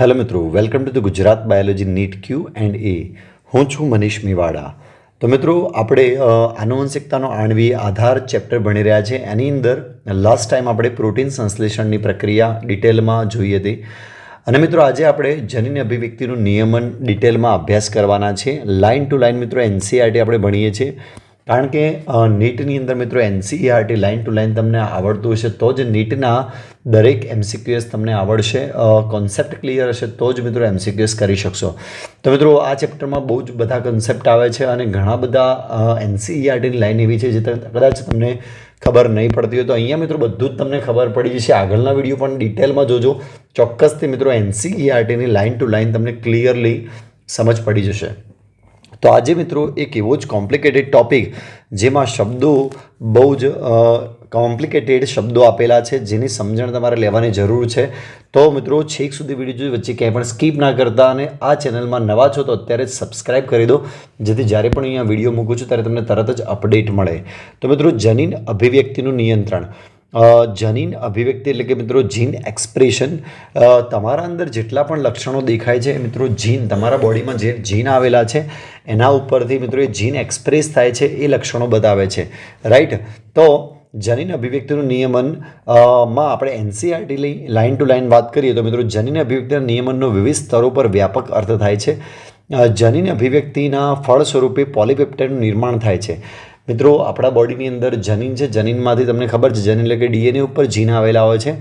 Hello મિત્રો, welcome to the Gujarat biology NEET Q and A. હું છું મનીષ મેવાડા. તો મિત્રો, આપણે આનુવંશિકતાનો આણવી આધાર ચેપ્ટર ભણી રહ્યા છે. એની અંદર લાસ્ટ ટાઈમ આપણે પ્રોટીન સંશ્લેષણની પ્રક્રિયા ડિટેલમાં જોઈ હતી. અને મિત્રો, આજે આપણે જનીન અભિવ્યક્તિનું નિયમન ડિટેલમાં અભ્યાસ કરવાના છે. લાઇન ટુ લાઇન મિત્રો એનસીઆરટી આપણે ભણીએ છીએ. કારણ કે નીટની અંદર મિત્રો એનસીઈઆરટી લાઇન ટુ લાઇન તમને આવડતું હશે તો જ નીટના દરેક એમસીક્યુએસ તમને આવડશે કોન્સેપ્ટ ક્લિયર હશે તો જ મિત્રો એમસીક્યુએસ કરી શકશો. તો મિત્રો આ ચેપ્ટરમાં બહુ જ બધા કન્સેપ્ટ આવે છે અને ઘણા બધા એનસીઈઆરટીની લાઇન એવી છે જે કદાચ તમને ખબર નહીં પડતી હોય તો અહીંયા મિત્રો બધું જ તમને ખબર પડી જશે. આગળના વીડિયો પણ ડિટેલમાં જોજો. ચોક્કસથી મિત્રો એનસીઈઆરટીની લાઇન ટુ લાઇન તમને ક્લિયરલી સમજ પડી જશે. તો આજે મિત્રો એક એવો જ કોમ્પ્લિકેટેડ ટોપિક જેમાં શબ્દો બહુ જ કોમ્પ્લિકેટેડ શબ્દો આપેલા છે, જેની સમજણ તમારે લેવાની જરૂર છે. તો મિત્રો છેક સુધી વીડિયો વચ્ચે ક્યાંય પણ સ્કીપ ના કરતા અને આ ચેનલમાં નવા છો તો અત્યારે જ સબસ્ક્રાઇબ કરી દો, જેથી જ્યારે પણ અહીંયા વીડિયો મૂકું છું ત્યારે તમને તરત જ અપડેટ મળે. તો મિત્રો જનીન અભિવ્યક્તિનું નિયંત્રણ. જનીન અભિવ્યક્તિ એટલે કે મિત્રો જીન એક્સપ્રેશન તમારા અંદર જેટલા પણ લક્ષણો દેખાય છે મિત્રો જીન, તમારા બોડીમાં જે જીન આવેલા છે, એના ઉપરથી મિત્રો એ જીન એક્સપ્રેસ થાય છે એ લક્ષણો બતાવે છે. રાઈટ તો જનીન અભિવ્યક્તિનું નિયમનમાં આપણે એનસીઆરટી લઈ લાઇન ટુ લાઇન વાત કરીએ તો મિત્રો જનીન અભિવ્યક્તિના નિયમનનો વિવિધ સ્તરો પર વ્યાપક અર્થ થાય છે. જનીન અભિવ્યક્તિના ફળ સ્વરૂપે પોલિપેપ્ટાઇડનું નિર્માણ થાય છે. મિત્રો, આપણા બોડીની અંદર જનીન છે. જનીનમાંથી તમને ખબર છે, જનીન એટલે કે ડીએનએ ઉપર જીન આવેલા હોય છે.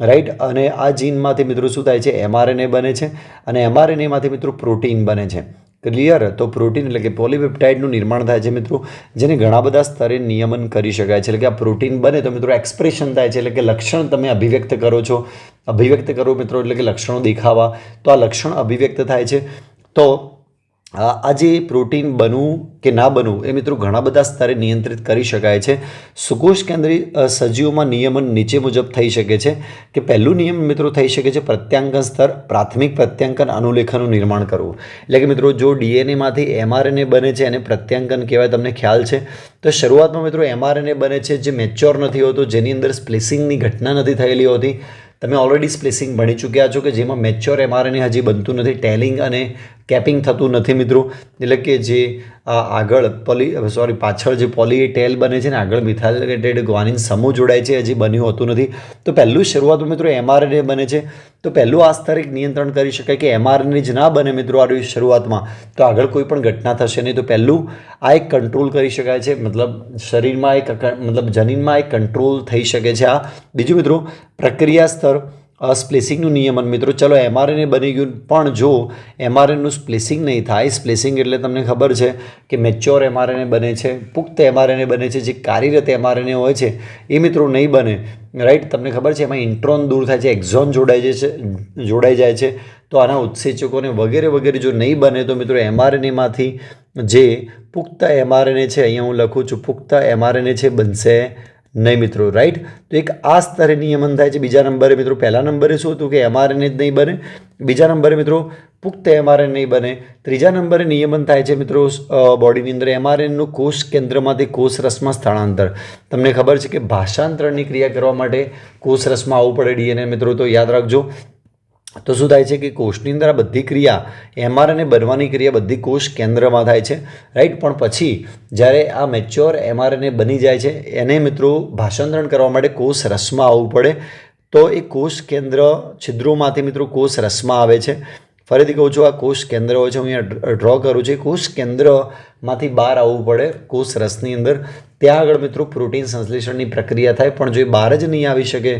રાઈટ અને આ જીનમાંથી મિત્રો શું થાય છે? એમઆરએનએ બને છે અને એમઆરએનએમાંથી મિત્રો પ્રોટીન બને છે. ક્લિયર તો પ્રોટીન એટલે કે પોલિપેપ્ટાઇડનું નિર્માણ થાય છે મિત્રો, જેને ઘણા બધા સ્તરે નિયમન કરી શકાય છે. એટલે કે આ પ્રોટીન બને તો મિત્રો એક્સપ્રેશન થાય છે. એટલે કે લક્ષણ તમે અભિવ્યક્ત કરો છો. અભિવ્યક્ત કરો મિત્રો એટલે કે લક્ષણો દેખાવા. તો આ લક્ષણ અભિવ્યક્ત થાય છે. તો આ આ જે પ્રોટીન બનવું કે ના બનવું એ મિત્રો ઘણા બધા સ્તરે નિયંત્રિત કરી શકાય છે. સુકોષ કેન્દ્રી સજીવોમાં નિયમન નીચે મુજબ થઈ શકે છે કે પહેલું નિયમ મિત્રો થઈ શકે છે પ્રત્યાંકન સ્તર, પ્રાથમિક પ્રત્યાંકન અનુલેખનનું નિર્માણ કરવું. એટલે કે મિત્રો જો ડીએનએમાંથી એમઆરએનએ બને છે એને પ્રત્યાંકન કહેવાય તમને ખ્યાલ છે, તો શરૂઆતમાં મિત્રો એમઆરએનએ બને છે જે મેચ્યોર નથી હોતો, જેની અંદર સ્પ્લિસિંગની ઘટના નથી થયેલી હોતી. તમે ઓલરેડી સ્પ્લિસિંગ ભણી ચૂક્યા છો કે જેમાં મેચ્યોર એમઆરએનએ હજી બનતું નથી. ટેલિંગ અને કેપિંગ થતું નથી મિત્રો. એટલે કે જે આગળ પોલી સોરી પાછળ જે પોલી ટેલ બને છે ને, આગળ મિથાઇલેટેડ ગ્વાનિન સમૂહ જોડાય છે, હજી બન્યું હોતું નથી. તો પહેલું શરૂઆત મિત્રો એમઆરએનએ બને છે. તો પહેલું આ સ્તરે એક નિયંત્રણ કરી શકાય કે એમઆરએનએ જ ના બને મિત્રો આ શરૂઆતમાં. તો આગળ કોઈ પણ ઘટના થશે નહીં. તો પહેલું આ એક કંટ્રોલ કરી શકાય છે. મતલબ શરીરમાં એક મતલબ જનીનમાં એક કંટ્રોલ થઈ શકે છે આ. બીજું મિત્રો પ્રક્રિયા સ્તર. સ્પ્લેસિંગનું નિયમન મિત્રો, ચલો એમઆરએનએ બની ગયું. પણ જો એમઆરએનનું સ્પ્લેસિંગ નહીં થાય, સ્પ્લેસિંગ એટલે તમને ખબર છે કે મેચ્યોર એમઆરએનએ બને છે, પુખ્ત એમઆરએનએ બને છે, જે કાર્યરત એમઆરએનએ હોય છે, એ મિત્રો નહીં બને. રાઈટ તમને ખબર છે એમાં ઇન્ટ્રોન દૂર થાય છે, એક્ઝોન જોડાઈ જાય છે, જોડાઈ જાય છે. તો આના ઉત્સેચકોને વગેરે વગેરે જો નહીં બને, તો મિત્રો એમઆરએનએમાંથી જે પુખ્ત એમઆરએનએ છે, અહીંયા હું લખું છું, પુખ્ત એમઆરએનએ છે, બનશે નહીં મિત્રો રાઈટ તો એક આ સ્તરે નિયમન થાય છે. બીજા નંબરે મિત્રો, પહેલા નંબરે શું હતું કે એમઆરએનએ જ નહીં બને. બીજા નંબરે મિત્રો, પુખ્ત એમઆરએન નહીં બને. ત્રીજા નંબરે નિયમન થાય છે મિત્રો બોડીની અંદર એમઆરએનનું કોષ કેન્દ્રમાંથી કોષ રસમાં સ્થળાંતર. તમને ખબર છે કે ભાષાંતરણની ક્રિયા કરવા માટે કોષ રસમાં આવવું પડે ડીએનએ મિત્રો, તો યાદ રાખજો. તો શું થાય છે કે કોષની અંદર આ બધી ક્રિયા એમઆરએનએ બનવાની ક્રિયા બધી કોષ કેન્દ્રમાં થાય છે રાઈટ પણ પછી જ્યારે આ મેચ્યોર એમઆરએનએ બની જાય છે, એને મિત્રો ભાષાંતરણ કરવા માટે કોષ રસમાં આવવું પડે. તો એ કોષ કેન્દ્ર છિદ્રોમાંથી મિત્રો કોષ રસમાં આવે છે. ફરીથી કહું છું, આ કોષ કેન્દ્ર હોય છે, હું અહીંયા ડ્રો કરું છું. કોષ કેન્દ્રમાંથી બહાર આવવું પડે કોષ રસની અંદર. ત્યાં આગળ મિત્રો પ્રોટીન સંશ્લેષણની પ્રક્રિયા થાય, પણ જો એ બહાર જ નહીં આવી શકે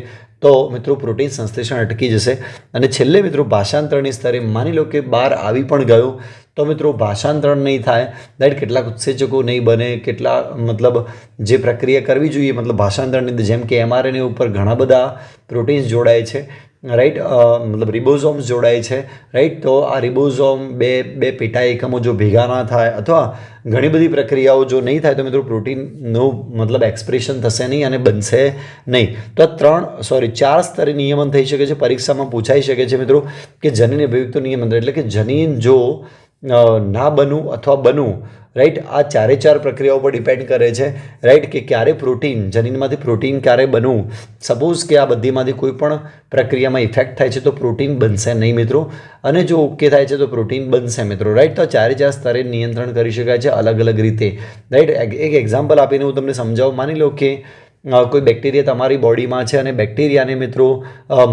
તો મિત્રો પ્રોટીન સંશ્લેષણ અટકી જશે. અને છેલ્લે મિત્રો ભાષાંતરણની સ્તરે માની લો કે બહાર આવી પણ ગયું, તો મિત્રો ભાષાંતરણ નહીં થાય રાઈટ કેટલાક ઉત્સેચકો નહીં બને, કેટલા મતલબ જે પ્રક્રિયા કરવી જોઈએ, મતલબ ભાષાંતરણની જેમ કે એમઆરએનએ ઉપર ઘણા બધા પ્રોટીન્સ જોડાય છે. રાઈટ મતલબ રિબોઝોમ્સ જોડાય છે. રાઈટ તો આ રિબોઝોમ બે બે પેટા એકમો જો ભેગા ના થાય અથવા ઘણી બધી પ્રક્રિયાઓ જો નહીં થાય તો મિત્રો પ્રોટીનનું મતલબ એક્સપ્રેશન થશે નહીં અને બનશે નહીં. તો આ ત્રણ સોરી ચાર સ્તરે નિયમન થઈ શકે છે. પરીક્ષામાં પૂછાઈ શકે છે મિત્રો કે જનીન અભિવ્યક્તિ નિયમન. એટલે કે જનીન જો ના બનવું અથવા બનવું રાઈટ આ ચારે ચાર પ્રક્રિયાઓ પર ડિપેન્ડ કરે છે રાઈટ કે ક્યારે પ્રોટીન જનીનમાંથી પ્રોટીન ક્યારે બનવું? સપોઝ કે આ બધીમાંથી કોઈ પણ પ્રક્રિયામાં ઇફેક્ટ થાય છે તો પ્રોટીન બનશે નહીં મિત્રો. અને જો ઓકે થાય છે તો પ્રોટીન બનશે મિત્રો રાઈટ તો ચારે ચાર સ્તરે નિયંત્રણ કરી શકાય છે અલગ અલગ રીતે. રાઈટ એક એક્ઝામ્પલ આપીને હું તમને સમજાવું. માની લો કે કોઈ બેક્ટેરિયા તમારી બોડીમાં છે અને બેક્ટેરિયાને મિત્રો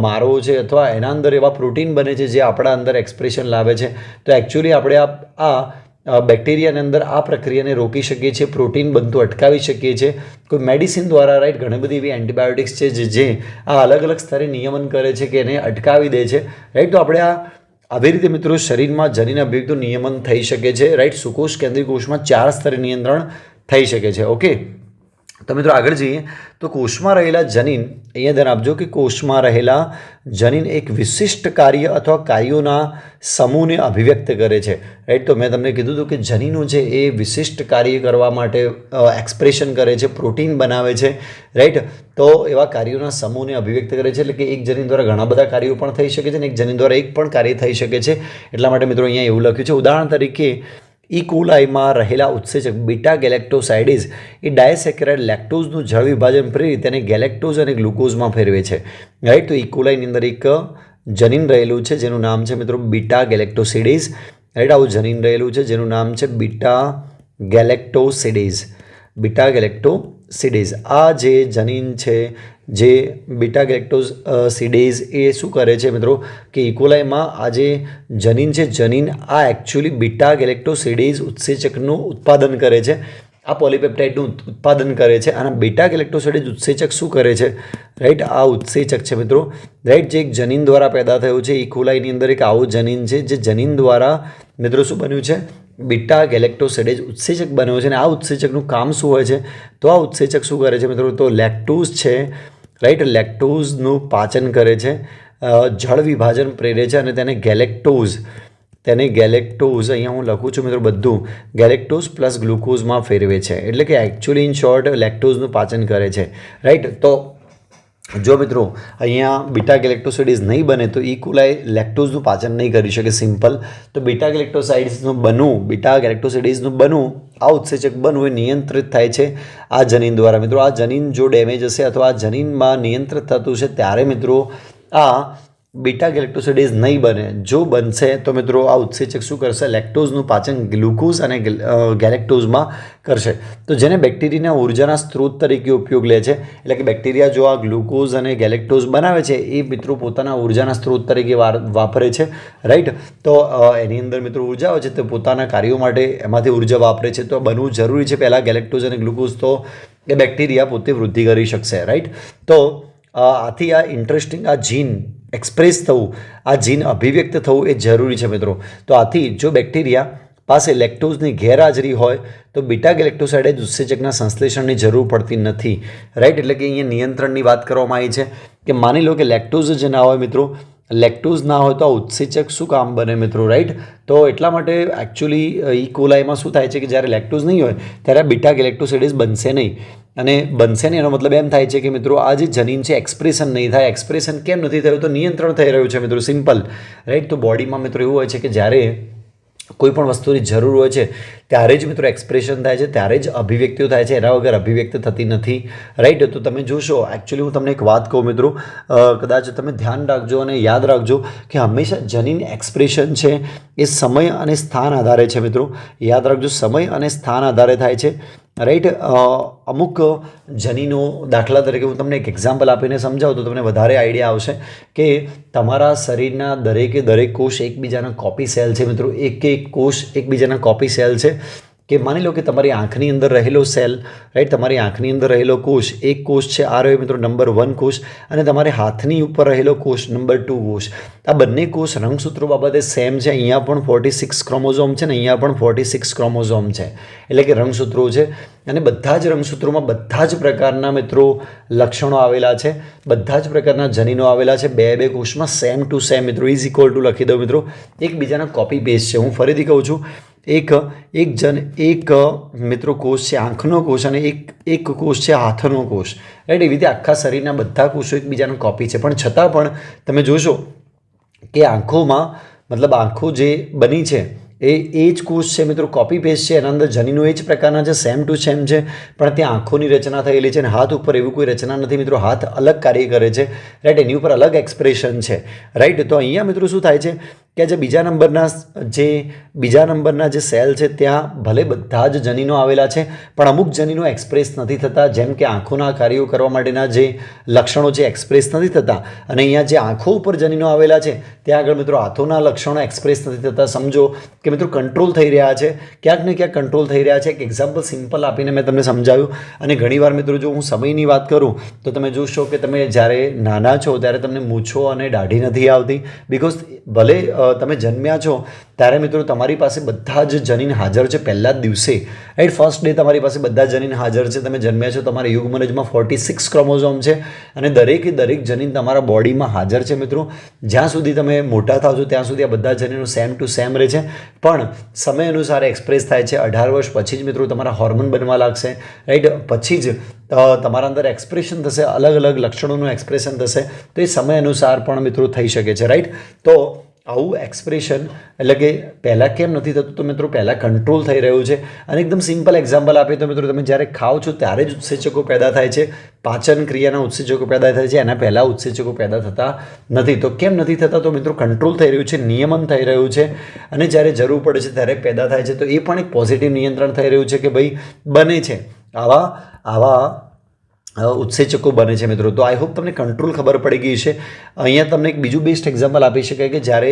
મારવો છે અથવા એના અંદર એવા પ્રોટીન બને છે જે આપણા અંદર એક્સપ્રેશન લાવે છે, તો એકચ્યુઅલી આપણે આ બેક્ટેરિયાની અંદર આ પ્રક્રિયાને રોકી શકીએ છીએ, પ્રોટીન બનતું અટકાવી શકીએ છીએ. કોઈ મેડિસિન દ્વારા રાઈટ ઘણી બધી એવી એન્ટીબાયોટિક્સ છે જે જે આ અલગ અલગ સ્તરે નિયમન કરે છે કે એને અટકાવી દે છે. રાઈટ તો આપણે આ, આવી રીતે મિત્રો શરીરમાં જનીન અભિવ્યક્તિનું નિયમન થઈ શકે છે. રાઈટ સુકોષ કેન્દ્રીય કોષમાં ચાર સ્તરે નિયંત્રણ થઈ શકે છે. ઓકે તો મિત્રો આગળ જઈએ. તો કોષમાં રહેલા જનીન, અહીંયા ધ્યાન આપજો કે કોષમાં રહેલા જનીન એક વિશિષ્ટ કાર્ય અથવા કાર્યોના સમૂહને અભિવ્યક્ત કરે છે. રાઈટ તો મેં તમને કીધું હતું કે જનીનો છે એ વિશિષ્ટ કાર્ય કરવા માટે એક્સપ્રેશન કરે છે પ્રોટીન બનાવે છે. રાઈટ તો એવા કાર્યોના સમૂહને અભિવ્યક્ત કરે છે એટલે કે એક જનીન દ્વારા ઘણા બધા કાર્યો પણ થઈ શકે છે અને એક જનીન દ્વારા એક પણ કાર્ય થઈ શકે છે. એટલા માટે મિત્રો અહીંયા એવું લખ્યું છે. ઉદાહરણ તરીકે ઇકોલાઈમાં રહેલા ઉત્સેચક બીટા ગેલેક્ટોસાઇડીઝ એ ડાયસેકેરાઇડ લેક્ટોઝનું જળ વિભાજન પ્રેરી તેને ગેલેક્ટોઝ અને ગ્લુકોઝમાં ફેરવે છે. રાઈટ, તો ઇકોલાઈની અંદર એક જનીન રહેલું છે, જેનું નામ છે મિત્રો બીટા ગેલેક્ટોસિડીઝ રાઈટ, આવું જનીન રહેલું છે, જેનું નામ છે બીટા ગેલેક્ટોસિડીઝ બીટા ગેલેક્ટોસિડીઝ આ જે જનીન છે જે બીટા ગેલેક્ટોઝ સીડેઝ એ શું કરે છે મિત્રો? કે ઇકોલાઈમાં આ જે જનીન છે, જનીન આ એકચ્યુઅલી બીટા ગેલેક્ટોસિડેઝ ઉત્સેચકનું ઉત્પાદન કરે છે. આ પોલીપેપ્ટાઇડનું ઉત્પાદન કરે છે. અને બીટા ગેલેક્ટોસિડેઝ ઉત્સેચક શું કરે છે? રાઈટ આ ઉત્સેચક છે મિત્રો. રાઈટ જે એક જનીન દ્વારા પેદા થયું છે ઇકોલાઈની અંદર એક આવું જનીન છે, જે જનીન દ્વારા મિત્રો શું બન્યું છે? બીટા ગેલેક્ટોસિડેઝ ઉત્સેચક બન્યો છે. અને આ ઉત્સેચકનું કામ શું હોય છે? તો આ ઉત્સેચક શું કરે છે મિત્રો? તો લેક્ટોઝ છે રાઈટ? લેક્ટોઝનું પાચન કરે છે. જળ વિભાજન પ્રેરે છે અને તેને ગેલેક્ટોઝ. તેને ગેલેક્ટોઝ, અહીંયા હું લખું છું મિત્રો બધું. ગેલેક્ટોઝ પ્લસ ગ્લુકોઝમાં ફેરવે છે. એટલે કે એકચ્યુઅલી ઇન શોર્ટ લેક્ટોઝનું પાચન કરે છે. રાઈટ? તો જો મિત્રો, અહીંયા બીટા ગેલેક્ટોસાઇડિસ નહીં બને તો ઇકોલાઈ લેક્ટોઝનું પાચન નહીં કરી શકે સિમ્પલ તો બીટા ગેલેક્ટોસાઇડિસનું બનવું બીટા ગેલેક્ટોસાઇડિસનું બનવું, આ ઉત્સેચક બનવું એ નિયંત્રિત થાય છે આ જનીન દ્વારા. મિત્રો, આ જનીન જો ડેમેજ હશે અથવા આ જનીનમાં નિયંત્રિત થતું છે ત્યારે મિત્રો આ બીટા ગેલેક્ટોસિડીઝ નહીં બને. જો બનશે, તો મિત્રો આ ઉત્સેચક શું કરશે? લેક્ટોઝનું પાચન ગ્લુકોઝ અને ગેલેક્ટોઝમાં કરશે. તો જેને બેક્ટેરિયાના ઉર્જાના સ્ત્રોત તરીકે ઉપયોગ લે છે, એટલે કે બેક્ટેરિયા જો આ ગ્લુકોઝ અને ગેલેક્ટોઝ બનાવે છે, એ મિત્રો પોતાના ઉર્જાના સ્ત્રોત તરીકે વાપરે છે. રાઈટ? તો એની અંદર મિત્રો ઊર્જા હોય છે, તો પોતાના કાર્યો માટે એમાંથી ઊર્જા વાપરે છે. તો બનવું જરૂરી છે. પહેલાં ગેલેક્ટોઝ અને ગ્લુકોઝ તો એ બેક્ટેરિયા પોતે વૃદ્ધિ કરી શકશે. રાઈટ? તો આથી આ ઇન્ટરેસ્ટિંગ આ જીન એક્સપ્રેસ થવું. આ જીન અભિવ્યક્ત થવું એ જરૂરી છે મિત્રો. તો આથી જો બેક્ટેરિયા પાસે લેક્ટોઝની ગેરહાજરી હોય, તો બીટા ગેલેક્ટોસાઇડે ઉત્સેચકના સંશ્લેષણની જરૂર પડતી નથી. રાઈટ એટલે કે અહીંયા નિયંત્રણની વાત કરવામાં આવી છે કે માની લો કે લેક્ટોઝ જ ના હોય મિત્રો લેક્ટોઝ ના હોય તો આ ઉત્સેચક શું કામ બને મિત્રો રાઈટ તો એટલા માટે એકચ્યુઅલી ઈ કોલાઈમાં શું થાય છે કે જ્યારે લેક્ટોઝ નહીં હોય, ત્યારે બીટા ગેલેક્ટોસિડીઝ બનશે નહીં. અને બનશે નહીં એનો મતલબ એમ થાય છે કે મિત્રો, આ જે જનીન છે એક્સપ્રેશન નહીં થાય. એક્સપ્રેશન કેમ નથી થયું? તો નિયંત્રણ થઈ રહ્યું છે મિત્રો સિમ્પલ રાઈટ તો બોડીમાં મિત્રો એવું હોય છે કે જ્યારે કોઈ પણ વસ્તુની જરૂર હોય છે, ત્યારે જ મિત્રો એક્સપ્રેશન થાય છે, ત્યારે જ અભિવ્યક્તિઓ થાય છે. એના વગર અભિવ્યક્ત થતી નથી. રાઈટ તો તમે જોશો એકચ્યુઅલી હું તમને એક વાત કહું મિત્રો. કદાચ તમે ધ્યાન રાખજો અને યાદ રાખજો કે હંમેશા જનીન એક્સપ્રેશન છે, એ સમય અને સ્થાન આધારે છે મિત્રો. યાદ રાખજો, સમય અને સ્થાન આધારે થાય છે. રાઈટ અમુક જનીનો દાખલા તરીકે હું તમને એક એક્ઝામ્પલ આપીને સમજાવું તો તમને વધારે આઈડિયા આવશે કે તમારા શરીરના દરેકે દરેક કોષ એકબીજાના કોપી સેલ છે. મિત્રો એક એક કોષ એકબીજાના કોપી સેલ છે. કે માની લો કે તમારી આંખની અંદર રહેલો સેલ રાઈટ તમારી આંખની અંદર રહેલો કોષ, એક કોષ છે આ રહ્યો મિત્રો નંબર વન કોષ, અને તમારે હાથની ઉપર રહેલો કોષ નંબર ટુ કોષ. આ બંને કોષ રંગસૂત્રો બાબતે સેમ છે. અહીંયા પણ ફોર્ટી સિક્સ ક્રોમોઝોમ છે ને અહીંયા પણ ફોર્ટી સિક્સ ક્રોમોઝોમ છે. એટલે કે રંગસૂત્રો છે. અને બધા જ રંગસૂત્રોમાં બધા જ પ્રકારના મિત્રો લક્ષણો આવેલા છે. બધા જ પ્રકારના જનીનો આવેલા છે. બે બે કોષમાં સેમ ટુ સેમ મિત્રો ઇઝ ઇક્વલ ટુ લખી દો મિત્રો. એકબીજાના કોપી પેસ્ટ છે. હું ફરીથી કહું છું એક એક જન, એક મિત્રો કોષ છે, આંખનો કોષ અને એક એક કોષ છે, હાથનો કોષ. રાઈટ એવી રીતે આખા શરીરના બધા કોષો એકબીજાનો કોપી છે. પણ છતાં પણ તમે જોશો કે આંખોમાં, મતલબ આંખો જે બની છે, એ એ જ કોષ છે મિત્રો કોપી પેસ્ટ છે. એના અંદર જનીનો એ જ પ્રકારના છે સેમ ટુ સેમ છે. પણ ત્યાં આંખોની રચના થયેલી છે અને હાથ ઉપર એવું કોઈ રચના નથી મિત્રો, હાથ અલગ કાર્ય કરે છે. રાઈટ એની ઉપર અલગ એક્સપ્રેશન છે. રાઈટ તો અહીંયા મિત્રો શું થાય છે? કે જે બીજા નંબરના જે બીજા નંબરના જે સેલ છે, ત્યાં ભલે બધા જ જનીનો આવેલા છે, પણ અમુક જનીનો એક્સપ્રેસ નથી થતા. જેમ કે આંખોના કાર્યો કરવા માટેના જે લક્ષણો છે, એક્સપ્રેસ નથી થતા. અને અહીંયા જે આંખો ઉપર જનીનો આવેલા છે, ત્યાં આગળ મિત્રો હાથોના લક્ષણો એક્સપ્રેસ નથી થતા. સમજો કે મિત્રો કંટ્રોલ થઈ રહ્યા છે. ક્યાંક ને ક્યાંક કંટ્રોલ થઈ રહ્યા છે. એક એક્ઝામ્પલ સિમ્પલ આપીને મેં તમને સમજાવ્યું. અને ઘણીવાર મિત્રો જો હું સમયની વાત કરું, તો તમે જોશો કે તમે જ્યારે નાના છો, ત્યારે તમને મૂછો અને દાઢી નથી આવતી. બિકોઝ ભલે તમે જન્મ્યા છો, ત્યારે મિત્રો તમારી પાસે બધા જ જનીન હાજર છે પહેલા જ દિવસે. એટ ફર્સ્ટ ડે તમારી પાસે બધા જનીન હાજર છે, તમે જન્મ્યા છો, તમારા યુગમનજમાં ફોર્ટી સિક્સ ક્રોમોઝોમ છે અને દરેકે દરેક જનીન તમારા બોડીમાં હાજર છે મિત્રો. જ્યાં સુધી તમે મોટા થાવ છો, ત્યાં સુધી આ બધા જનીનો સેમ ટુ સેમ રહે છે. પણ સમય અનુસાર એક્સપ્રેસ થાય છે, અઢાર વર્ષ પછી જ મિત્રો તમારા હોર્મોન બનવા લાગશે. રાઈટ પછી જ તમારા અંદર એક્સપ્રેશન થશે, અલગ અલગ લક્ષણોનું એક્સપ્રેશન થશે. તો એ સમય અનુસાર પણ મિત્રો થઈ શકે છે રાઈટ તો આવું એક્સપ્રેશન એટલે કે પહેલાં કેમ નથી થતું? તો મિત્રો પહેલાં કંટ્રોલ થઈ રહ્યું છે. અને એકદમ સિમ્પલ એક્ઝામ્પલ આપીએ તો મિત્રો તમે જ્યારે ખાઓ છો ત્યારે જ ઉત્સેચકો પેદા થાય છે. પાચન ક્રિયાના ઉત્સેચકો પેદા થાય છે. એના પહેલાં ઉત્સેચકો પેદા થતા નથી. તો કેમ નથી થતા? તો મિત્રો કંટ્રોલ થઈ રહ્યું છે, નિયમન થઈ રહ્યું છે. અને જ્યારે જરૂર પડે છે ત્યારે પેદા થાય છે. તો એ પણ એક પોઝિટિવ નિયંત્રણ થઈ રહ્યું છે કે ભાઈ બને છે. આવા આવા ઉત્સેચકો બને છે મિત્રો. તો આઈ હોપ તમને કંટ્રોલ ખબર પડી ગઈ છે. અહીંયા તમને એક બીજું બેસ્ટ એક્ઝામ્પલ આપી શકાય કે જ્યારે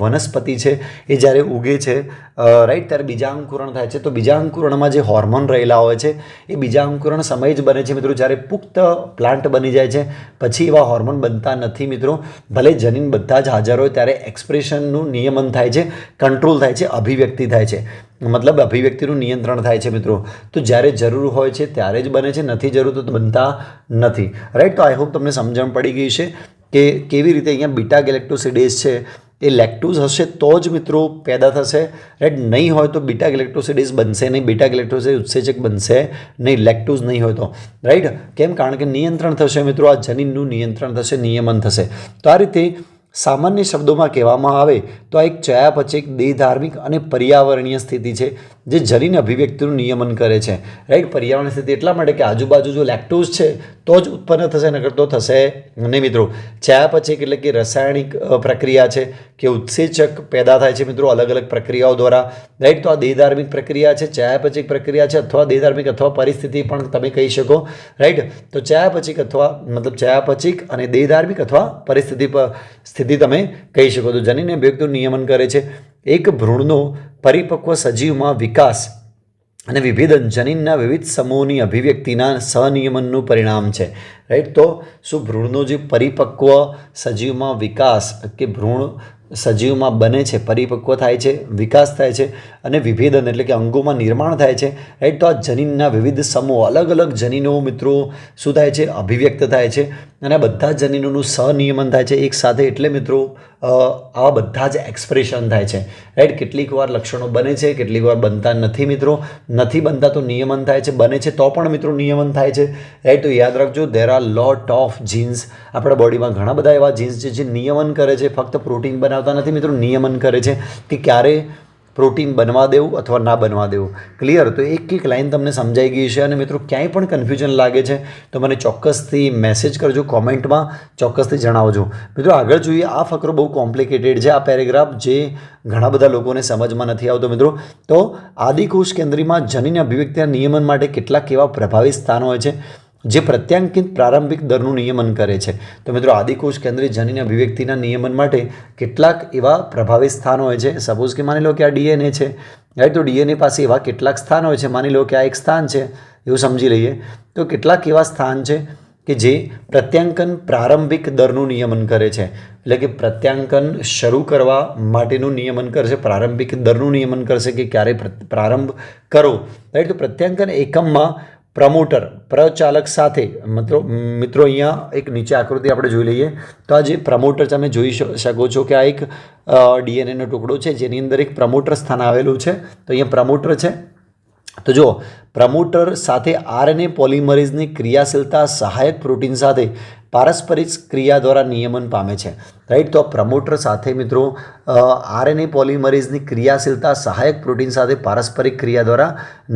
વનસ્પતિ છે, એ જ્યારે ઉગે છે રાઈટ ત્યારે બીજા અંકુરણ થાય છે. તો બીજા અંકુરણમાં જે હોર્મોન રહેલા હોય છે, એ બીજા અંકુરણ સમય જ બને છે મિત્રો. જ્યારે પુખ્ત પ્લાન્ટ બની જાય છે, પછી એવા હોર્મોન બનતા નથી મિત્રો. ભલે જનીન બધા જ હાજર હોય, ત્યારે એક્સપ્રેશનનું નિયમન થાય છે કંટ્રોલ થાય છે, અભિવ્યક્તિ થાય છે. મતલબ અભિવ્યક્તિનું નિયંત્રણ થાય છે મિત્રો. તો જ્યારે જરૂર હોય છે ત્યારે જ બને છે, નથી જરૂર તો બનતા નથી. રાઈટ તો આઈ હોપ તમને સમજણ પડી ગઈ છે કે કેવી રીતે અહીંયા બીટા ગેલેક્ટોસિડેઝ છે. એ લેક્ટોઝ હશે તો જ મિત્રો પેદા થશે. રાઈટ નહીં હોય તો બીટા ગેલેક્ટોસિડેઝ બનશે નહીં, બીટા ગેલેક્ટોસિડ ઉત્સેચક બનશે નહીં, લેક્ટોઝ નહીં હોય તો. રાઈટ કેમ? કારણ કે નિયંત્રણ થશે મિત્રો, આ જનીનનું નિયંત્રણ થશે, નિયમન થશે. તો આ રીતે સામાન્ય શબ્દોમાં કહેવામાં આવે તો આ એક ચયાપચય એક દેહધાર્મિક અને પર્યાવરણીય સ્થિતિ છે. જે જનીન અભિવ્યક્તિનું નિયમન કરે છે રાઈટ પર્યાવરણ સ્થિતિ એટલા માટે કે આજુબાજુ જો લેક્ટોઝ છે, તો જ ઉત્પન્ન થશે, નકર તો થશે નહીં મિત્રો. ચયાપચયક એટલે કે રાસાયણિક પ્રક્રિયા છે કે ઉત્સેચક પેદા થાય છે મિત્રો અલગ અલગ પ્રક્રિયાઓ દ્વારા રાઈટ તો આ દેહધાર્મિક પ્રક્રિયા છે ચયાપચયક પ્રક્રિયા છે, અથવા દેહધાર્મિક અથવા પરિસ્થિતિ પણ તમે કહી શકો રાઈટ તો ચયાપચયક અથવા, મતલબ ચયાપચયક અને દેહધાર્મિક અથવા પરિસ્થિતિ સ્થિતિ તમે કહી શકો. તો જનીન અભિવ્યક્તિનું નિયમન કરે છે. એક ભ્રૂણનો પરિપક્વ સજીવમાં વિકાસ અને વિભેદન જનીનના વિવિધ સમૂહોની અભિવ્યક્તિના સહનિયમનનું પરિણામ છે. રાઈટ તો શું ભ્રૂણનો જે પરિપક્વ સજીવમાં વિકાસ કે ભ્રૂણ સજીવમાં બને છે, પરિપક્વ થાય છે, વિકાસ થાય છે અને વિભેદન એટલે કે અંગોમાં નિર્માણ થાય છે રાઈટ તો આ જનીનના વિવિધ સમૂહ, અલગ અલગ જનીનો મિત્રો શું થાય છે? અભિવ્યક્ત થાય છે અને બધા જનીનોનું સહનિયમન થાય છે એક સાથે એટલે મિત્રો આવા બધા જ એક્સપ્રેશન થાય છે રાઈટ કેટલીક વાર લક્ષણો બને છે, કેટલીક વાર બનતા નથી મિત્રો, નથી બનતા તો નિયમન થાય છે, બને છે તો પણ મિત્રો નિયમન થાય છે રાઈટ તો યાદ રાખજો there are lot of genes આપણા બોડીમાં ઘણા બધા એવા જીન્સ છે જે નિયમન કરે છે, ફક્ત પ્રોટીન બનાવતા નથી મિત્રો, નિયમન કરે છે કે ક્યારે પ્રોટીન બનવા દેવું અથવા ના બનવા દેવું. ક્લિયર તો એક એક લાઇન તમને સમજાઈ ગઈ છે અને મિત્રો, ક્યાંય પણ કન્ફ્યુઝન લાગે છે, તો મને ચોક્કસથી મેસેજ કરજો કોમેન્ટમાં ચોક્કસથી જણાવજો. મિત્રો, આગળ જોઈએ, આ ફકરો બહુ કોમ્પ્લિકેટેડ છે, આ પેરેગ્રાફ જે ઘણા બધા લોકોને સમજમાં નથી આવતો મિત્રો. તો આદિકોષ કેન્દ્રીમાં જનીન અભિવ્યક્તિના નિયમન માટે કેટલાક એવા પ્રભાવી સ્થાનો હોય છે. જે પ્રત્યાંકિત પ્રારંભિક દરનું નિયમન કરે છે. તો મિત્રો, આદિકોષ કેન્દ્રિત જનીન અભિવ્યક્તિના નિયમન માટે કેટલાક એવા પ્રભાવી સ્થાનો હોય છે. સપોઝ કે માની લો કે આ ડીએનએ છે. રાઈટ, તો ડીએનએ પાસે એવા કેટલાક સ્થાન હોય છે. માની લો કે આ એક સ્થાન છે, એવું સમજી લઈએ. તો કેટલાક એવા સ્થાન છે કે જે પ્રત્યાંકન પ્રારંભિક દરનું નિયમન કરે છે. એટલે કે પ્રત્યાંકન શરૂ કરવા માટેનું નિયમન કરશે, પ્રારંભિક દરનું નિયમન કરશે કે ક્યારે પ્રારંભ કરો. રાઈટ, તો પ્રત્યાંકન એકમમાં પ્રમોટર, પ્રચાલક સાથે. મિત્રો મિત્રો, અહીંયા એક નીચે આકૃતિ આપણે જોઈ લઈએ. તો આ જે પ્રમોટર તમે જોઈ શકો છો કે આ એક ડીએનએનો ટુકડો છે. જેની અંદર એક પ્રમોટર સ્થાન આવેલું છે. તો અહીંયા પ્રમોટર છે. તો જુઓ, પ્રમોટર સાથે આરએનએ પોલિમરેઝની ક્રિયાશીલતા, સહાયક પ્રોટીન સાથે પારસ્પરિક ક્રિયા દ્વારા નિયમન પામે છે. રાઈટ? તો પ્રમોટર સાથે મિત્રો આરએનએ પોલિમરેઝની ક્રિયાશીલતા, સહાયક પ્રોટીન સાથે પારસ્પરિક ક્રિયા દ્વારા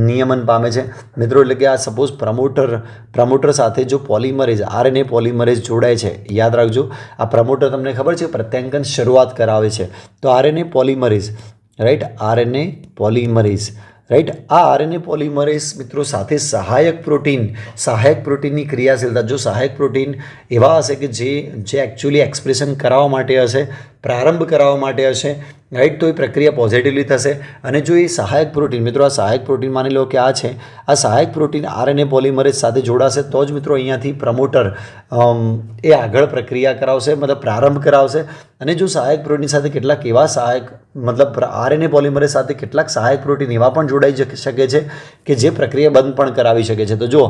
નિયમન પામે છે. મિત્રો, એટલે કે આ સપોઝ પ્રમોટર પ્રમોટર સાથે જો પોલિમરેઝ, આરએનએ પોલિમરેઝ જોડાય છે, યાદ રાખજો. આ પ્રમોટર તમને ખબર છે, પ્રત્યાંકન શરૂઆત કરાવે છે. તો RNA polymerase, right? RNA polymerase. Right આ આરએનએ પોલિમરેસ મિત્રો સાથે સહાયક પ્રોટીન સહાયક પ્રોટીનની ક્રિયાશીલતા. જો સહાયક પ્રોટીન એવા હશે કે જે જે એકચ્યુઅલી એક્સપ્રેશન કરાવવા માટે હશે, પ્રારંભ કરાવવા માટે હશે રાઈટ તો એ પ્રક્રિયા પોઝિટિવલી થશે. અને જો એ સહાયક પ્રોટીન મિત્રો, આ સહાયક પ્રોટીન માની લો કે આ છે, આ સહાયક પ્રોટીન આરએનએ પોલિમરેજ સાથે જોડાશે, તો જ મિત્રો અહીંયાથી પ્રમોટર એ આગળ પ્રક્રિયા કરાવશે, મતલબ પ્રારંભ કરાવશે. અને જો સહાયક પ્રોટીન સાથે કેટલાક એવા સહાયક, મતલબ આરએનએ પોલિમરેજ સાથે કેટલાક સહાયક પ્રોટીન એવા પણ જોડાઈ શકે છે કે જે પ્રક્રિયા બંધ પણ કરાવી શકે છે. તો જો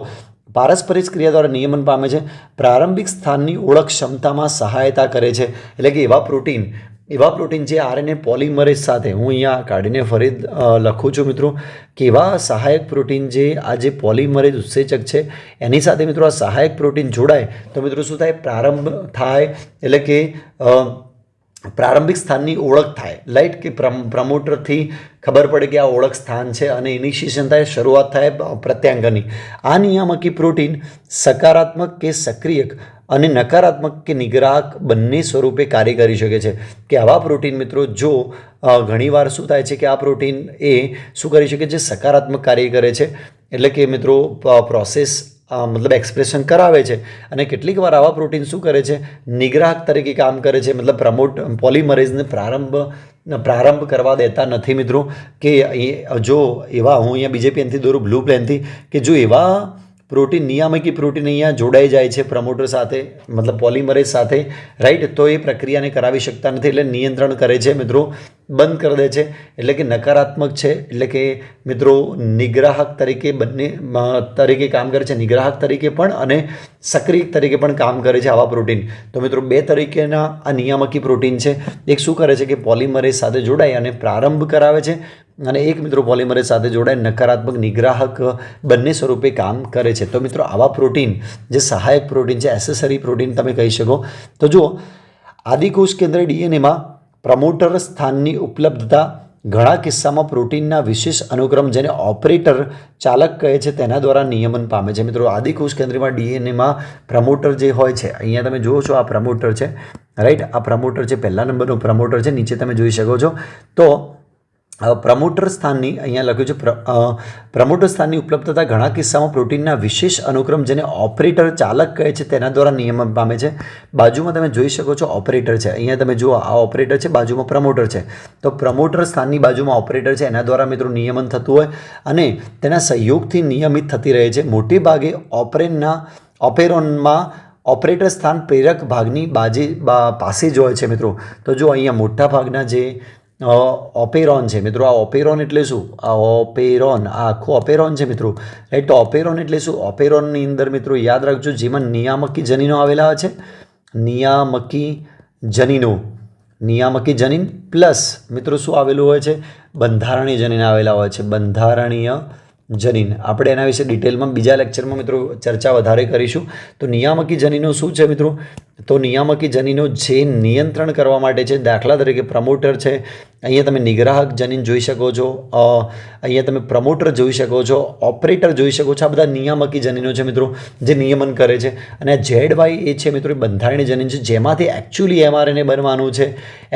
પારસ્પરિક ક્રિયા દ્વારા નિયમન પામે છે, પ્રારંભિક સ્થાનની ઓળખ ક્ષમતામાં સહાયતા કરે છે, એટલે કે એવા પ્રોટીન એવા પ્રોટીન જે આરએનએ પોલિમરેજ સાથે હું અહીંયા કાઢીને ફરી લખું છું મિત્રો, કે એવા સહાયક પ્રોટીન જે આ જે પોલિમરેજ ઉત્સેચક છે, એની સાથે મિત્રો આ સહાયક પ્રોટીન જોડાય, તો મિત્રો શું થાય? પ્રારંભ થાય, એટલે કે પ્રારંભિક સ્થાનની ઓળખ થાય. લાઈટ કે પ્રમ- પ્રમોટરથી ખબર પડે કે આ ઓળખ સ્થાન છે અને ઇનિશિએશન થાય, શરૂઆત થાય પ્રત્યાંગની. આ નિયામકી પ્રોટીન સકારાત્મક કે સક્રિયક અને નકારાત્મક કે નિગ્રાહક બંને સ્વરૂપે કાર્ય કરી શકે છે. કે આવા પ્રોટીન મિત્રો જો ઘણીવાર શું થાય છે કે આ પ્રોટીન એ શું કરી શકે છે? સકારાત્મક કાર્ય કરે છે. એટલે કે મિત્રો પ્રોસેસ મતલબ એક્સપ્રેશન કરાવે છે અને કેટલીક વાર આવા પ્રોટીન શું કરે છે? નિગ્રાહક તરીકે કામ કરે છે. મતલબ પ્રમોટ, પોલિમરેઝને પ્રારંભ પ્રારંભ કરવા દેતા નથી મિત્રો. કે જો એવા, હું અહીંયા બીજે પેનથી દોરું, બ્લુ પેનથી કે જો એવા પ્રોટીન, નિયામકી પ્રોટીન અહીંયા જોડાઈ જાય છે પ્રમોટર સાથે, મતલબ પોલિમરેજ સાથે. રાઈટ તો એ પ્રક્રિયાને કરાવી શકતા નથી એટલે નિયંત્રણ કરે છે મિત્રો, બંધ કરી દે છે. એટલે કે નકારાત્મક છે, એટલે કે મિત્રો નિગ્રાહક તરીકે બંને તરીકે કામ કરે છે, નિગ્રાહક તરીકે પણ અને સક્રિય તરીકે પણ કામ કરે છે આવા પ્રોટીન. તો મિત્રો બે તરીકેના આ નિયામકી પ્રોટીન છે. એક શું કરે છે કે પોલિમરેજ સાથે જોડાય અને પ્રારંભ કરાવે છે. અને એક મિત્રો પોલિમરેઝ સાથે જોડાય નકારાત્મક નિગ્રાહક બંને સ્વરૂપે કામ કરે છે. તો મિત્રો આવા પ્રોટીન જે સહાયક પ્રોટીન છે એસેસરી પ્રોટીન તમે કહી શકો. તો જુઓ, આદિકોષ કેન્દ્ર ડીએનએમાં પ્રમોટર સ્થાનની ઉપલબ્ધતા ઘણા કિસ્સામાં પ્રોટીનના વિશેષ અનુક્રમ જેને ઓપરેટર ચાલક કહે છે તેના દ્વારા નિયમન પામે છે. મિત્રો આદિકોષ કેન્દ્રમાં ડીએનએમાં પ્રમોટર જે હોય છે, અહીંયા તમે જુઓ છો આ પ્રમોટર છે રાઈટ આ પ્રમોટર છે, પહેલા નંબરનું પ્રમોટર છે, નીચે તમે જોઈ શકો છો. તો પ્રમોટર સ્થાનની અહીંયા લખ્યું છે પ્રમોટર સ્થાનની ઉપલબ્ધતા ઘણા કિસ્સામાં પ્રોટીનના વિશેષ અનુક્રમ જેને ઓપરેટર ચાલક કહે છે તેના દ્વારા નિયમન પામે છે. બાજુમાં તમે જોઈ શકો છો ઓપરેટર છે. અહીંયા તમે જુઓ, આ ઓપરેટર છે, બાજુમાં પ્રમોટર છે. તો પ્રમોટર સ્થાનની બાજુમાં ઓપરેટર છે, એના દ્વારા મિત્રો નિયમન થતું હોય અને તેના સહયોગથી નિયમિત થતી રહે છે. મોટે ભાગે ઓપરેનના, ઓપેરોનમાં ઓપરેટર સ્થાન પ્રેરક ભાગની બાજી પાસે જ હોય છે મિત્રો. તો જો અહીંયા મોટા ભાગના જે ઓપેરોન છે મિત્રો. આ ઓપેરોન એટલે શું? આ ઓપેરોન આ આખું ઓપેરોન છે મિત્રો. રાઈટ તો ઓપેરોન એટલે શું? ઓપેરોનની અંદર મિત્રો યાદ રાખજો, જેમાં નિયામકી જનીનો આવેલા છે. નિયામકી જનીનો. નિયામકી જનીન પ્લસ મિત્રો શું આવેલું હોય છે? બંધારણીય જનીન આવેલા હોય છે. બંધારણીય જનીન. આપણે એના વિશે ડિટેલમાં બીજા લેક્ચરમાં મિત્રો ચર્ચા વધારે કરીશું. તો નિયામકી જનીનો શું છે મિત્રો? તો નિયામકી જનીનો જે નિયંત્રણ કરવા માટે છે, દાખલા તરીકે પ્રમોટર છે, અહીંયા તમે નિગ્રાહક જનીન જોઈ શકો છો અહીંયા તમે પ્રમોટર જોઈ શકો છો, ઓપરેટર જોઈ શકો છો, આ બધા નિયામકી જનીનો છે મિત્રો, જે નિયમન કરે છે. અને ઝેડ વાય એ છે મિત્રો, એ બંધારણીય જનીન છે, જેમાંથી એકચ્યુઅલી એમઆરએનએ બનવાનું છે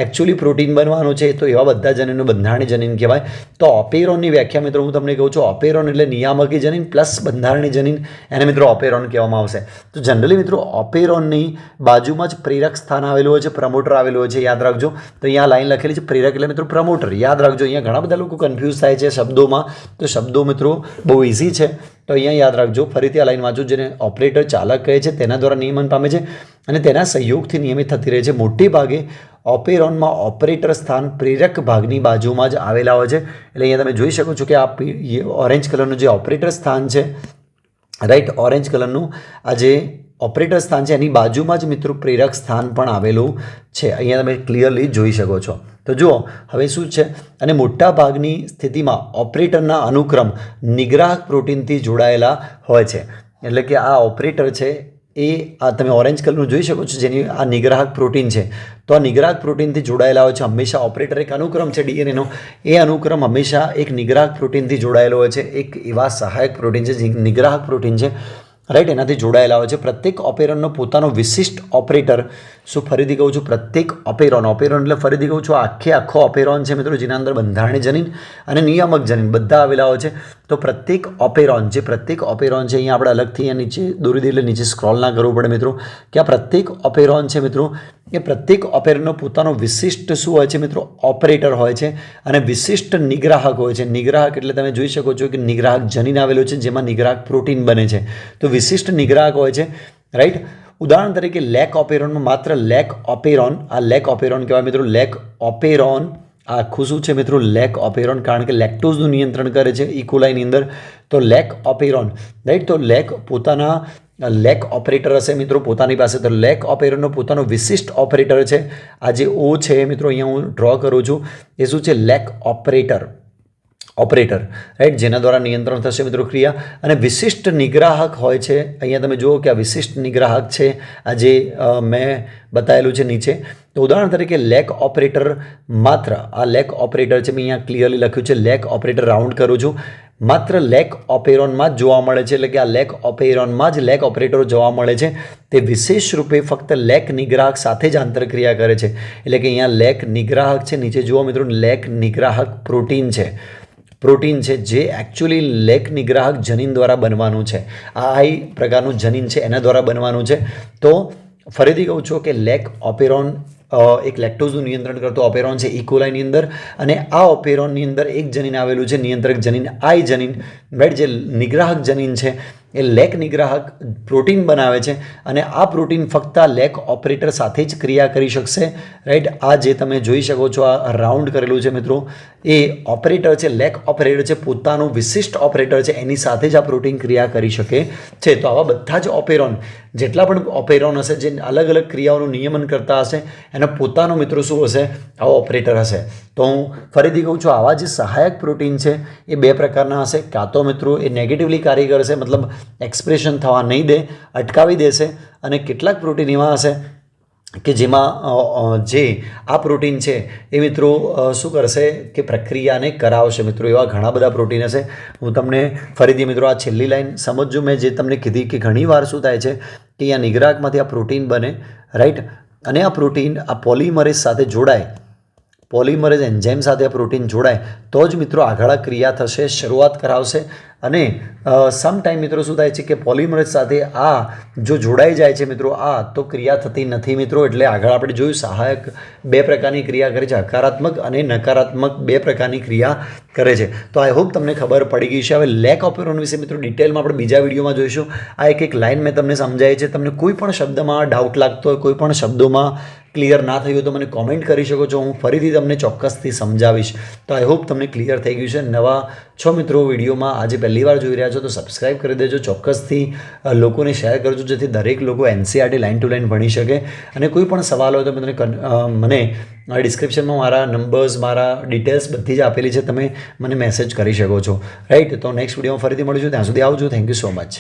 એકચ્યુઅલી પ્રોટીન બનવાનું છે, તો એવા બધા જનીનો બંધારણીય જનીન કહેવાય. તો ઓપેરોનની વ્યાખ્યા મિત્રો, હું તમને કહું છું, ઓપેરોન એટલે નિયામકી જનીન પ્લસ બંધારણીય જનીન, એને મિત્રો ઓપેરોન કહેવામાં આવશે. તો જનરલી મિત્રો, ઓપેરોનની બાજુમાં જ પ્રેરક સ્થાન આવેલું હોય છે પ્રમોટર આવેલું હોય છે, યાદ રાખજો. તો અહીંયા લાઈન લખેલી છે, પ્રેરક એટલે મિત્રો પ્રમોટર યાદ રાખજો, અહીંયા ઘણા બધા લોકો કન્ફ્યુઝ થાય છે શબ્દોમાં. તો શબ્દો મિત્રો બહુ ઇઝી છે. તો અહીંયા યાદ રાખજો, ફરીથી આ લાઈન વાંચો, જેને ઓપરેટર ચાલક કહે છે, તેના દ્વારા નિયમન પામે છે અને તેના સહયોગથી નિયમિત થતી રહે છે. મોટે ભાગે ઓપેરોનમાં ઓપરેટર સ્થાન પ્રેરક ભાગની બાજુમાં જ આવેલા હોય છે. એટલે અહીંયા તમે જોઈ શકો છો કે આ ઓરેન્જ કલરનું જે ઓપરેટર સ્થાન છે રાઈટ ઓરેન્જ કલરનું આ જે ઓપરેટર સ્થાન છે. એની બાજુમાં જ મિત્રો પ્રેરક સ્થાન પણ આવેલું છે. અહીંયા તમે ક્લિયરલી જોઈ શકો છો. તો જુઓ, હવે શું છે? અને મોટા ભાગની સ્થિતિમાં ઓપરેટરના અનુક્રમ નિગ્રાહક પ્રોટીનથી જોડાયેલા હોય છે. એટલે કે આ ઓપરેટર છે એ આ તમે ઓરેન્જ કલરનું જોઈ શકો છો, જેની આ નિગ્રાહક પ્રોટીન છે. તો આ નિગ્રાહક પ્રોટીનથી જોડાયેલા હોય છે. હંમેશા ઓપરેટર એક અનુક્રમ છે ડીએનએનો એ અનુક્રમ હંમેશા એક નિગ્રાહક પ્રોટીનથી જોડાયેલો હોય છે. એક એવા સહાયક પ્રોટીન છે, જે નિગ્રાહક પ્રોટીન છે. રાઈટ એનાથી જોડાયેલા હોય છે. પ્રત્યેક ઓપેરોનનો પોતાનો વિશિષ્ટ ઓપરેટર શું ફરીથી કહું છું, પ્રત્યેક ઓપેરોન ઓપેરોન એટલે ફરીથી કહું છું, આખે આખો ઓપેરોન છે મિત્રો, જેના અંદર બંધારણી જનીન અને નિયામક જનીન બધા આવેલા હોય છે. તો પ્રત્યેક ઓપેરોન જે પ્રત્યેક ઓપેરોન છે, અહીંયા આપણે અલગથી અહીંયા નીચે દોરી દઈએ એટલે નીચે સ્ક્રોલ ના કરવું પડે મિત્રો. કે આ પ્રત્યેક ઓપેરોન છે મિત્રો, એ પ્રત્યેક ઓપેરનો પોતાનો વિશિષ્ટ શું હોય છે મિત્રો? ઓપરેટર હોય છે. અને વિશિષ્ટ નિગ્રાહક હોય છે. નિગ્રાહક એટલે તમે જોઈ શકો છો કે નિગ્રાહક જનીન આવેલો છે, જેમાં નિગ્રાહક પ્રોટીન બને છે. તો વિશિષ્ટ નિગ્રાહક હોય છે રાઈટ ઉદાહરણ તરીકે લેક ઓપેરોનમાં માત્ર લેક ઓપેરોન આ લેક ઓપેરોન કહેવાય મિત્રો લેક ઓપેરોન આ આખું શું છે મિત્રો? લેક ઓપેરોન કારણ કે લેક્ટોઝનું નિયંત્રણ કરે છે ઇકોલાઈની અંદર. તો લેક ઓપેરોન રાઈટ તો લેક પોતાના લેક ઓપરેટર હશે મિત્રો, પોતાની પાસે. તો લેક ઓપરેટરનો પોતાનો વિશિષ્ટ ઓપરેટર છે. આ જે ઓ છે મિત્રો, અહીંયા હું ડ્રો કરું છું. એ શું છે? લેક ઓપરેટર ઓપરેટર રાઈટ જેના દ્વારા નિયંત્રણ થશે મિત્રો ક્રિયા. અને વિશિષ્ટ નિગ્રાહક હોય છે, અહીંયા તમે જુઓ કે આ વિશિષ્ટ નિગ્રાહક છે, આ જે મેં બતાવેલું છે નીચે. તો ઉદાહરણ તરીકે લેક ઓપરેટર માત્ર, આ લેક ઓપરેટર છે, મેં અહીંયા ક્લિયરલી લખ્યું છે, લેક ઓપરેટર રાઉન્ડ કરું છું. માત્ર લેક ઓપેરોનમાં જ જોવા મળે છે, એટલે કે આ લેક ઓપેરોનમાં જ લેક ઓપરેટરો જોવા મળે છે. તે વિશેષ રૂપે ફક્ત લેક નિગ્રાહક સાથે જ આંતરક્રિયા કરે છે. એટલે કે અહીંયા લેક નિગ્રાહક છે, નીચે જુઓ મિત્રો, લેક નિગ્રાહક પ્રોટીન છે. પ્રોટીન છે, જે એકચ્યુઅલી લેક નિગ્રાહક જનીન દ્વારા બનવાનું છે. આ આઈ પ્રકારનું જનીન છે, એના દ્વારા બનવાનું છે. તો ફરીથી કહું છું કે લેક ઓપેરોન એક લેક્ટોઝનું નિયંત્રણ કરતો ઓપેરોન છે ઇકોલાઈની અંદર. અને આ ઓપેરોનની અંદર એક જનીન આવેલું છે, નિયંત્રક જનીન, આઈ જનીન. બેટ જે નિગ્રાહક જનીન છે, એ લેક નિગ્રાહક પ્રોટીન બનાવે છે. અને આ પ્રોટીન ફક્ત આ લેક ઓપરેટર સાથે જ ક્રિયા કરી શકશે. રાઈટ આ જે તમે જોઈ શકો છો, આ રાઉન્ડ કરેલું છે મિત્રો. એ ઓપરેટર છે લેક ઓપરેટર છે, પોતાનું વિશિષ્ટ ઓપરેટર છે, એની સાથે જ આ પ્રોટીન ક્રિયા કરી શકે છે. તો આવા બધા જ ઓપેરોન જેટલા પણ ઓપેરોન હશે, જે અલગ અલગ ક્રિયાઓનું નિયમન કરતા હશે, એનો પોતાનો મિત્રો શું હશે? આવો ઓપરેટર હશે. તો હું ફરીથી કહું છું, આવા જે સહાયક પ્રોટીન છે, એ બે પ્રકારના હશે. કાં તો મિત્રો એ નેગેટિવલી કાર્ય કરશે મતલબ એક્સપ્રેશન થવા નહીં દે, અટકાવી દેશે, અને કેટલાક પ્રોટીન એવા હશે કે જેમાં જે આ પ્રોટીન છે એ મિત્રો શું કરશે કે પ્રક્રિયાને કરાવશે? મિત્રો, એવા ઘણા બધા પ્રોટીન હશે. હું તમને ફરીથી મિત્રો, આ છેલ્લી લાઈન સમજજો. મેં જે તમને કીધી કે ઘણીવાર શું થાય છે કે અહીંયા નિગ્રાહકમાંથી આ પ્રોટીન બને રાઈટ અને આ પ્રોટીન આ પોલિમરેઝ સાથે જોડાય. પોલિમરેઝ એન્ઝાઇમ સાથે પ્રોટીન જોડાય, તો જ મિત્રો આગળ ક્રિયા થશે, શરૂઆત કરાવશે. અને સમ ટાઈમ મિત્રો શું થાય છે કે પોલિમરેઝ સાથે આ જો જોડાઈ જાય છે મિત્રો, આ તો ક્રિયા થતી નથી મિત્રો, એટલે આગળ આપણે જોયું સહાયક બે પ્રકારની ક્રિયા કરે છે, હકારાત્મક અને નકારાત્મક બે પ્રકારની ક્રિયા કરે છે. તો આઈ હોપ તમને ખબર પડી ગઈ છે. હવે લેક ઓપેરોન વિશે મિત્રો ડિટેલમાં આપણે બીજા વિડીયોમાં જોઈશું. આ એક એક લાઈન મેં તમને સમજાય છે. તમને કોઈ પણ શબ્દમાં ડાઉટ લાગતો હોય, કોઈ પણ શબ્દોમાં ક્લિયર ના થયું તો મને કોમેન્ટ કરી શકો છો. હું ફરીથી તમને ચોક્કસથી સમજાવીશ. તો આઈ હોપ તમને ક્લિયર થઈ ગયું છે. નવા છો મિત્રો વિડીયોમાં આજે પહેલી વાર જોઈ રહ્યા છો તો સબસ્ક્રાઇબ કરી દેજો. ચોક્કસથી લોકોને શેર કરજો, જેથી દરેક લોકો એનસીઆરટી લાઇન ટુ લાઇન ભણી શકે. અને કોઈ પણ સવાલ હોય તો મને મને ડિસ્ક્રિપ્શનમાં મારા નંબર્સ મારા ડિટેલ્સ બધી જ આપેલી છે. તમે મને મેસેજ કરી શકો છો. રાઈટ તો નેક્સ્ટ વિડીયોમાં ફરીથી મળીશું. ત્યાં સુધી આવજો. Thank you so much